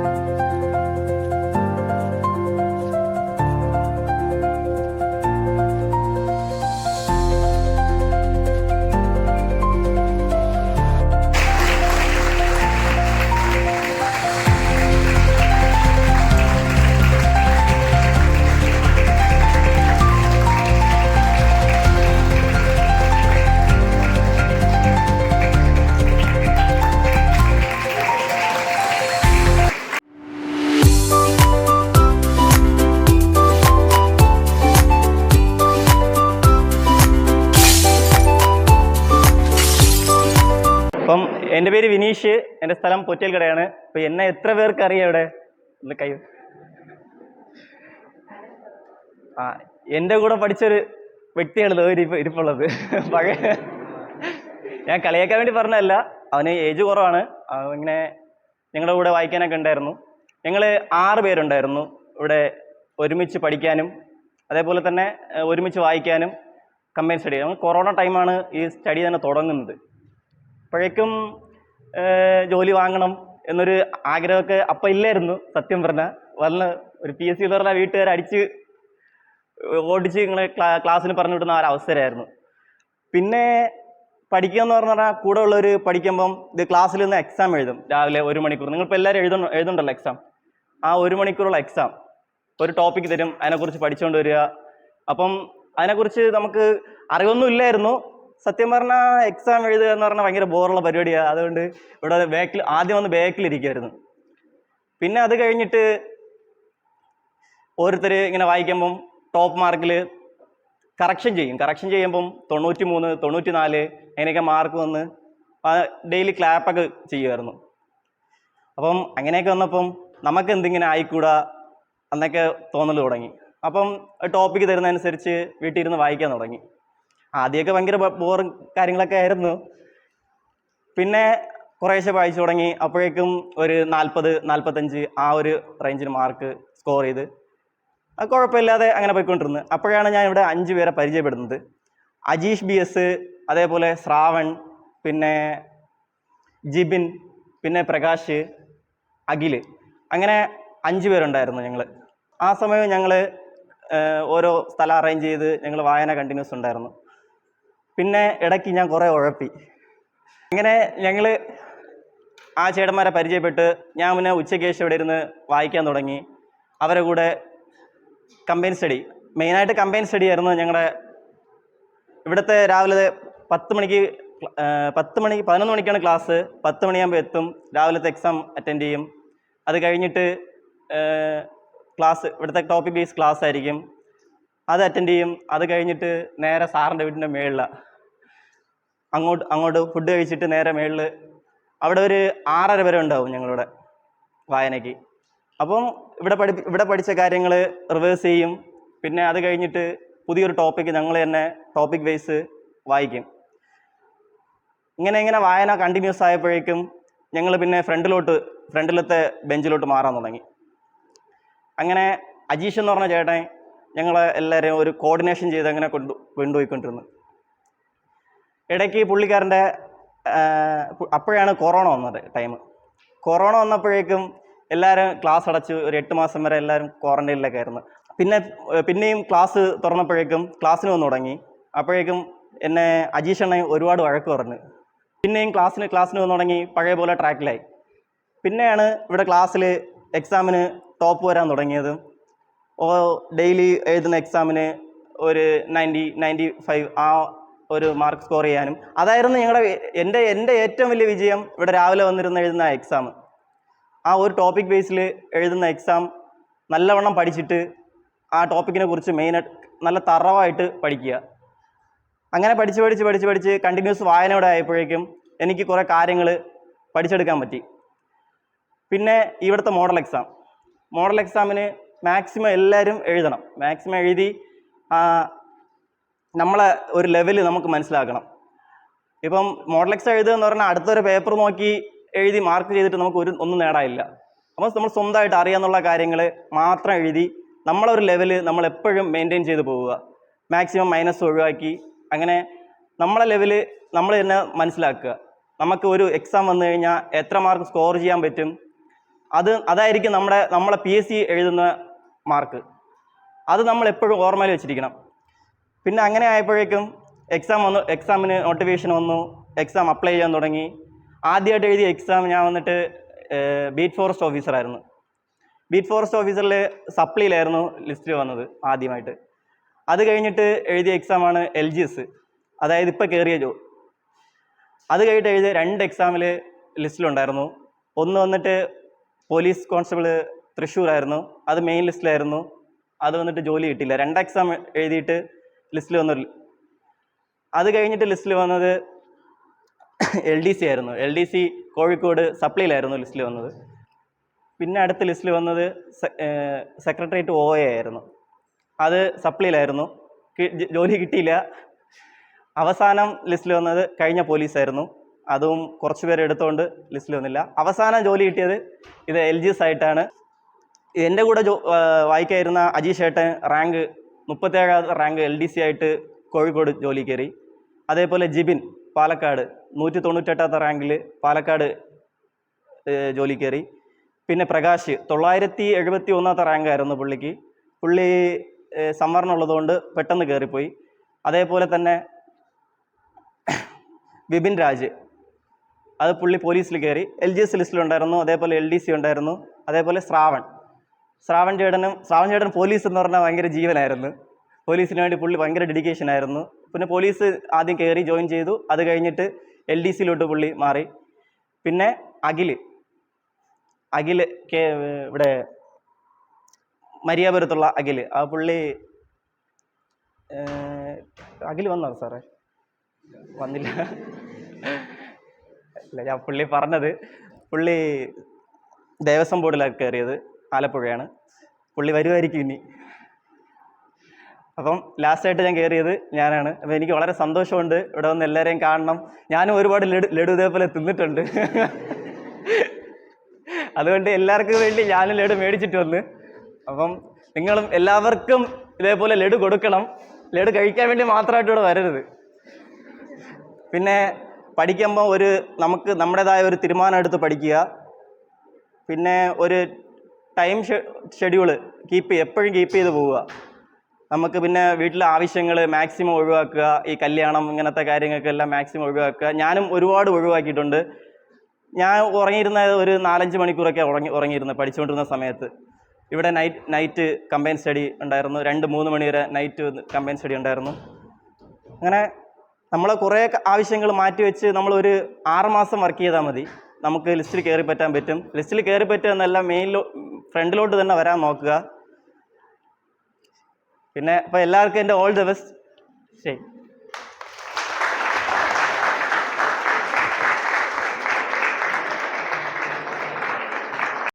അപ്പം എന്റെ പേര് വിനീഷ് എന്റെ സ്ഥലം പൊറ്റൽക്കടയാണ് അപ്പോൾ എന്നെ എത്ര പേർക്ക് അറിയാം ഇവിടെ? കൈ ആ എന്റെ കൂടെ പഠിച്ചൊരു വ്യക്തിയാണ് ഒരു ഇരിപ്പ് ഇരിപ്പുള്ളത്. പഴയ ഞാൻ കളിയാക്കാൻ വേണ്ടി പറഞ്ഞതല്ല. അവന് ഏജ് കുറവാണ്. ഇങ്ങനെ ഞങ്ങളുടെ കൂടെ വായിക്കാനൊക്കെ ഉണ്ടായിരുന്നു. ഞങ്ങൾ ആറ് പേരുണ്ടായിരുന്നു ഇവിടെ ഒരുമിച്ച് പഠിക്കാനും അതേപോലെ തന്നെ ഒരുമിച്ച് വായിക്കാനും കമ്പൈൻ സ്റ്റഡി നമ്മൾ കൊറോണ ടൈമാണ് ഈ സ്റ്റഡി തന്നെ തുടങ്ങുന്നത്. അപ്പോഴേക്കും ജോലി വാങ്ങണം എന്നൊരു ആഗ്രഹമൊക്കെ അപ്പം ഇല്ലായിരുന്നു സത്യം പറഞ്ഞാൽ വന്ന് ഒരു പി എസ് സി എന്ന് പറഞ്ഞാൽ വീട്ടുകാർ അടിച്ച് ഓടിച്ച് നിങ്ങളെ ക്ലാ ക്ലാസ്സിന് പറഞ്ഞു വിടുന്ന ആ ഒരു അവസരമായിരുന്നു പിന്നെ പഠിക്കുക എന്ന് പറഞ്ഞാൽ കൂടെ ഉള്ളവർ പഠിക്കുമ്പം ഇത് ക്ലാസ്സിൽ നിന്ന് എക്സാം എഴുതും രാവിലെ ഒരു മണിക്കൂർ. നിങ്ങളിപ്പോൾ എല്ലാവരും എഴുതണം എഴുതുന്നുണ്ടല്ലോ എക്സാം ആ ഒരു മണിക്കൂറുള്ള എക്സാം ഒരു ടോപ്പിക് തരും അതിനെക്കുറിച്ച് പഠിച്ചുകൊണ്ട് വരിക. അപ്പം അതിനെക്കുറിച്ച് നമുക്ക് അറിവൊന്നും ഇല്ലായിരുന്നു. സത്യം പറഞ്ഞാൽ എക്സാം എഴുതുക എന്ന് പറഞ്ഞാൽ ഭയങ്കര ബോറുള്ള പരിപാടിയാണ് അതുകൊണ്ട് ഇവിടെ ബാക്കിൽ ആദ്യം വന്ന് ബാക്കിലിരിക്കുമായിരുന്നു പിന്നെ അത് കഴിഞ്ഞിട്ട് ഓരോരുത്തർ ഇങ്ങനെ വായിക്കുമ്പം ടോപ്പ് മാർക്കിൽ കറക്ഷൻ ചെയ്യും. കറക്ഷൻ ചെയ്യുമ്പം തൊണ്ണൂറ്റി മൂന്ന് തൊണ്ണൂറ്റി നാല് അങ്ങനെയൊക്കെ മാർക്ക് വന്ന് ഡെയിലി ക്ലാപ്പൊക്കെ ചെയ്യുമായിരുന്നു അപ്പം അങ്ങനെയൊക്കെ വന്നപ്പം നമുക്ക് എന്തിങ്ങനെ ആയിക്കൂടാ എന്നൊക്കെ തോന്നൽ തുടങ്ങി. അപ്പം ടോപ്പിക്ക് തരുന്നതനുസരിച്ച് വീട്ടിൽ ഇരുന്ന് വായിക്കാൻ തുടങ്ങി. ആദ്യമൊക്കെ ഭയങ്കര ബോറും കാര്യങ്ങളൊക്കെ ആയിരുന്നു. പിന്നെ കുറേശ്ശെ വായിച്ചു തുടങ്ങി. അപ്പോഴേക്കും ഒരു നാൽപ്പത് നാൽപ്പത്തഞ്ച് ആ ഒരു റേഞ്ചിൽ മാർക്ക് സ്കോർ ചെയ്ത്. കുഴപ്പമില്ലാതെ അങ്ങനെ പോയിക്കൊണ്ടിരുന്നു. അപ്പോഴാണ് ഞാൻ ഇവിടെ അഞ്ച് പേരെ പരിചയപ്പെടുന്നത്. അജീഷ് ബി എസ് അതേപോലെ ശ്രാവൺ പിന്നെ ജിബിൻ പിന്നെ പ്രകാശ് അഖിൽ. അങ്ങനെ അഞ്ച് പേരുണ്ടായിരുന്നു ഞങ്ങൾ ആ സമയം ഞങ്ങൾ ഓരോ സ്ഥലം അറേഞ്ച് ചെയ്ത് ഞങ്ങൾ വായന കണ്ടിന്യൂസ് ഉണ്ടായിരുന്നു. പിന്നെ ഇടയ്ക്ക് ഞാൻ കുറേ ഉഴപ്പി. അങ്ങനെ ഞങ്ങൾ ആ ചേട്ടന്മാരെ പരിചയപ്പെട്ട് ഞാൻ പിന്നെ ഉച്ചയ്ക്ക് ശേഷം ഇവിടെ ഇരുന്ന് വായിക്കാൻ തുടങ്ങി. അവരെ കൂടെ കമ്പൈൻ സ്റ്റഡി മെയിനായിട്ട് കമ്പൈൻ സ്റ്റഡി ആയിരുന്നു ഞങ്ങളുടെ ഇവിടുത്തെ രാവിലെ പത്ത് മണിക്ക് പത്ത് മണി പതിനൊന്ന് മണിക്കാണ് ക്ലാസ് പത്ത് മണിയാകുമ്പോൾ എത്തും. രാവിലത്തെ എക്സാം അറ്റൻഡ് ചെയ്യും. അത് കഴിഞ്ഞിട്ട് ക്ലാസ് ഇവിടുത്തെ ടോപ്പിക് ബേസ് ക്ലാസ് ആയിരിക്കും. അത് അറ്റൻഡ് ചെയ്യും. അത് കഴിഞ്ഞിട്ട് നേരെ സാറിന്റെ വീടിന്റെ മേളിലാണ് അങ്ങോട്ട് അങ്ങോട്ട് ഫുഡ് കഴിച്ചിട്ട് നേരെ മേളിൽ അവിടെ ഒരു ആറര വരെ ഉണ്ടാവും ഞങ്ങളിവിടെ വായനയ്ക്ക്. അപ്പം ഇവിടെ പഠി ഇവിടെ പഠിച്ച കാര്യങ്ങൾ റിവേഴ്സ് ചെയ്യും. പിന്നെ അത് കഴിഞ്ഞിട്ട് പുതിയൊരു ടോപ്പിക്ക് ഞങ്ങൾ തന്നെ ടോപ്പിക് വൈസ് വായിക്കും. ഇങ്ങനെ ഇങ്ങനെ വായന കണ്ടിന്യൂസ് ആയപ്പോഴേക്കും ഞങ്ങൾ പിന്നെ ഫ്രണ്ടിലോട്ട് ഫ്രണ്ടിലത്തെ ബെഞ്ചിലോട്ട് മാറാൻ തുടങ്ങി. അങ്ങനെ അജീഷ് എന്ന് പറഞ്ഞ ചേട്ടൻ ഞങ്ങളെ എല്ലാവരെയും ഒരു കോർഡിനേഷൻ ചെയ്ത് അങ്ങനെ കൊണ്ടു കൊണ്ടുപോയിക്കൊണ്ടിരുന്നു. ഇടയ്ക്ക് പുള്ളിക്കാരന്റെ അപ്പോഴാണ് കൊറോണ വന്നത് ടൈം കൊറോണ വന്നപ്പോഴേക്കും എല്ലാവരും ക്ലാസ് അടച്ചു ഒരു എട്ട് മാസം വരെ എല്ലാവരും ക്വാറന്റൈനിലൊക്കെ ആയിരുന്നു പിന്നെ പിന്നെയും ക്ലാസ് തുറന്നപ്പോഴേക്കും ക്ലാസ്സിന് വന്ന് തുടങ്ങി. അപ്പോഴേക്കും എന്നെ അജീഷ് അണ്ണൻ ഒരുപാട് വഴക്ക് പറഞ്ഞു. പിന്നെയും ക്ലാസ്സിന് ക്ലാസ്സിന് വന്ന് തുടങ്ങി പഴയ പോലെ ട്രാക്കിലായി പിന്നെയാണ് ഇവിടെ ക്ലാസ്സിൽ എക്സാമിന് ടോപ്പ് വരാൻ തുടങ്ങിയത്. ഡെയിലി എഴുതുന്ന എക്സാമിന് ഒരു നയന്റി നയന്റി ഫൈവ് ആ ഒരു മാർക്ക് സ്കോർ ചെയ്യാനും. അതായിരുന്നു ഞങ്ങളുടെ എന്റെ എന്റെ ഏറ്റവും വലിയ വിജയം ഇവിടെ രാവിലെ വന്നിരുന്ന എഴുതുന്ന എക്സാം ആ ഒരു ടോപ്പിക് ബേസിൽ എഴുതുന്ന എക്സാം നല്ലവണ്ണം പഠിച്ചിട്ട് ആ ടോപ്പിക്കിനെ കുറിച്ച് മെയിനായിട്ട് നല്ല തറവായിട്ട് പഠിക്കുക. അങ്ങനെ പഠിച്ച് പഠിച്ച് പഠിച്ച് പഠിച്ച് കണ്ടിന്യൂസ് വായനയോടെ ആയപ്പോഴേക്കും എനിക്ക് കുറേ കാര്യങ്ങൾ പഠിച്ചെടുക്കാൻ പറ്റി. പിന്നെ ഇവിടുത്തെ മോഡൽ എക്സാം മോഡൽ എക്സാമിന് മാക്സിമം എല്ലാവരും എഴുതണം. മാക്സിമം എഴുതി നമ്മളെ ഒരു ലെവൽ നമുക്ക് മനസ്സിലാക്കണം. ഇപ്പം മോഡൽ എക്സ് എഴുതുക എന്ന് പറഞ്ഞാൽ അടുത്തൊരു പേപ്പർ നോക്കി എഴുതി മാർക്ക് ചെയ്തിട്ട് നമുക്ക് ഒരു ഒന്നും നേടാനില്ല. അപ്പോൾ നമ്മൾ സ്വന്തമായിട്ട് അറിയാമെന്നുള്ള കാര്യങ്ങൾ മാത്രം എഴുതി നമ്മളൊരു ലെവൽ നമ്മൾ എപ്പോഴും മെയിന്റെയിൻ ചെയ്ത് പോവുക. മാക്സിമം മൈനസ് ഒഴിവാക്കി. അങ്ങനെ നമ്മളെ ലെവൽ നമ്മൾ തന്നെ മനസ്സിലാക്കുക. നമുക്ക് ഒരു എക്സാം വന്നു കഴിഞ്ഞാൽ എത്ര മാർക്ക് സ്കോർ ചെയ്യാൻ പറ്റും? അത് അതായിരിക്കും നമ്മുടെ നമ്മളെ പി എസ് സി എഴുതുന്ന മാർക്ക് അത് നമ്മൾ എപ്പോഴും ഓർമ്മയിൽ വെച്ചിരിക്കണം. പിന്നെ അങ്ങനെ ആയപ്പോഴേക്കും എക്സാം വന്നു എക്സാമിന് നോട്ടിഫിക്കേഷൻ വന്നു എക്സാം അപ്ലൈ ചെയ്യാൻ തുടങ്ങി. ആദ്യമായിട്ട് എഴുതിയ എക്സാം ഞാൻ വന്നിട്ട് ബീറ്റ് ഫോറസ്റ്റ് ഓഫീസറായിരുന്നു ബീറ്റ് ഫോറസ്റ്റ് ഓഫീസറിൽ സപ്ലിയിലായിരുന്നു ലിസ്റ്റിൽ വന്നത് ആദ്യമായിട്ട്. അത് കഴിഞ്ഞിട്ട് എഴുതിയ എക്സാമാണ് എൽ ജി എസ് അതായത് ഇപ്പോൾ കയറിയ ജോ. അത് കഴിഞ്ഞിട്ട് എഴുതിയ രണ്ട് എക്സാമിൽ ലിസ്റ്റിലുണ്ടായിരുന്നു ഒന്ന് വന്നിട്ട് പോലീസ് കോൺസ്റ്റബിൾ തൃശ്ശൂരായിരുന്നു. അത് മെയിൻ ലിസ്റ്റിലായിരുന്നു. അത് വന്നിട്ട് ജോലി കിട്ടിയില്ല. രണ്ട് എക്സാം എഴുതിയിട്ട് ലിസ്റ്റിൽ വന്നു. അത് കഴിഞ്ഞിട്ട് ലിസ്റ്റിൽ വന്നത് എൽ ഡി സി ആയിരുന്നു. എൽ ഡി സി കോഴിക്കോട് സപ്ലൈയിലായിരുന്നു ലിസ്റ്റിൽ വന്നത്. പിന്നെ അടുത്ത ലിസ്റ്റിൽ വന്നത് സെക്രട്ടേറിയറ്റ് ഒ എ ആയിരുന്നു. അത് സപ്ലൈയിലായിരുന്നു. ജോലി കിട്ടിയില്ല. അവസാനം ലിസ്റ്റിൽ വന്നത് കഴിഞ്ഞ പോലീസായിരുന്നു. അതും കുറച്ച് പേരെടുത്തുകൊണ്ട് ലിസ്റ്റിൽ വന്നില്ല. അവസാനം ജോലി കിട്ടിയത് ഇത് എൽ ജി എസ് ആയിട്ടാണ്. എന്റെ കൂടെ ജോ വായിക്കായിരുന്ന അജീഷ് ഏട്ടൻ റാങ്ക് മുപ്പത്തേഴാം റാങ്ക് എൽ ഡി സി ആയിട്ട് കോഴിക്കോട് ജോലി കയറി. അതേപോലെ ജിബിൻ പാലക്കാട് നൂറ്റി തൊണ്ണൂറ്റെട്ടാമത്തെ റാങ്കിൽ പാലക്കാട് ജോലി കയറി. പിന്നെ പ്രകാശ് തൊള്ളായിരത്തി എഴുപത്തി ഒന്നാമത്തെ റാങ്കായിരുന്നു പുള്ളിക്ക്. പുള്ളി സംവരണം ഉള്ളതുകൊണ്ട് പെട്ടെന്ന് കയറിപ്പോയി. അതേപോലെ തന്നെ ബിപിൻ രാജ് അത് പുള്ളി പോലീസിൽ കയറി. എൽ ജി എസ് ലിസ്റ്റിലുണ്ടായിരുന്നു. അതേപോലെ എൽ ഡി സി ഉണ്ടായിരുന്നു. അതേപോലെ ശ്രാവൺ. ശ്രാവൺ ചേട്ടനും ശ്രാവൺ ചേട്ടൻ പോലീസ് എന്ന് പറഞ്ഞാൽ ഭയങ്കര ജീവനായിരുന്നു. പോലീസിന് വേണ്ടി പുള്ളി ഭയങ്കര ഡെഡിക്കേഷൻ ആയിരുന്നു. പിന്നെ പോലീസ് ആദ്യം കയറി ജോയിൻ ചെയ്തു. അത് കഴിഞ്ഞിട്ട് എൽ ഡി സിയിലോട്ട് പുള്ളി മാറി. പിന്നെ അഖിൽ അഖിൽ കെ ഇവിടെ മരിയാപുരത്തുള്ള അഖിൽ ആ പുള്ളി അഖിൽ വന്നോ സാറേ? വന്നില്ല. അല്ല ഞാൻ പുള്ളി പറഞ്ഞത് പുള്ളി ദേവസ്വം ബോർഡിലാണ് കയറിയത്. ആലപ്പുഴയാണ്. പുള്ളി വരുമായിരിക്കും ഇനി. അപ്പം ലാസ്റ്റായിട്ട് ഞാൻ കയറിയത് ഞാനാണ്. അപ്പം എനിക്ക് വളരെ സന്തോഷമുണ്ട് ഇവിടെ വന്ന് എല്ലാവരെയും കാണണം. ഞാനും ഒരുപാട് ലഡു ലഡു ഇതേപോലെ തിന്നിട്ടുണ്ട്. അതുകൊണ്ട് എല്ലാവർക്കും വേണ്ടി ഞാനും ലഡു മേടിച്ചിട്ട് വന്ന്. അപ്പം നിങ്ങളും എല്ലാവർക്കും ഇതേപോലെ ലഡു കൊടുക്കണം. ലഡു കഴിക്കാൻ വേണ്ടി മാത്രമായിട്ട് ഇവിടെ വരരുത്. പിന്നെ പഠിക്കുമ്പോൾ ഒരു നമുക്ക് നമ്മുടേതായ ഒരു തീരുമാനം എടുത്ത് പഠിക്കുക. പിന്നെ ഒരു ടൈം ഷെഡ്യൂൾ കീപ്പ് എപ്പോഴും കീപ്പ് ചെയ്ത് പോവുക. നമുക്ക് പിന്നെ വീട്ടിലെ ആവശ്യങ്ങൾ മാക്സിമം ഒഴിവാക്കുക ഈ കല്യാണം ഇങ്ങനത്തെ കാര്യങ്ങൾക്കെല്ലാം മാക്സിമം ഒഴിവാക്കുക. ഞാനും ഒരുപാട് ഒഴിവാക്കിയിട്ടുണ്ട്. ഞാൻ ഉറങ്ങിയിരുന്ന ഒരു നാലഞ്ച് മണിക്കൂറൊക്കെ ഉറങ്ങി ഉറങ്ങിയിരുന്നത് പഠിച്ചുകൊണ്ടിരുന്ന സമയത്ത്. ഇവിടെ നൈറ്റ് നൈറ്റ് കമ്പൈൻ സ്റ്റഡി ഉണ്ടായിരുന്നു. രണ്ട് മൂന്ന് മണി വരെ നൈറ്റ് കമ്പൈൻ സ്റ്റഡി ഉണ്ടായിരുന്നു. അങ്ങനെ നമ്മളെ കുറേ ആവശ്യങ്ങൾ മാറ്റി വെച്ച് നമ്മളൊരു ആറ് മാസം വർക്ക് ചെയ്താൽ മതി. നമുക്ക് ലിസ്റ്റിൽ കയറി പറ്റാൻ പറ്റും. ലിസ്റ്റിൽ കയറി പറ്റുക എന്നല്ല മെയിനിലോ ഫ്രണ്ടിലോട്ട് തന്നെ വരാൻ നോക്കുക. പിന്നെ അപ്പോൾ എല്ലാവർക്കും എന്റെ ഓൾ ദ ബെസ്റ്റ്. ശരി.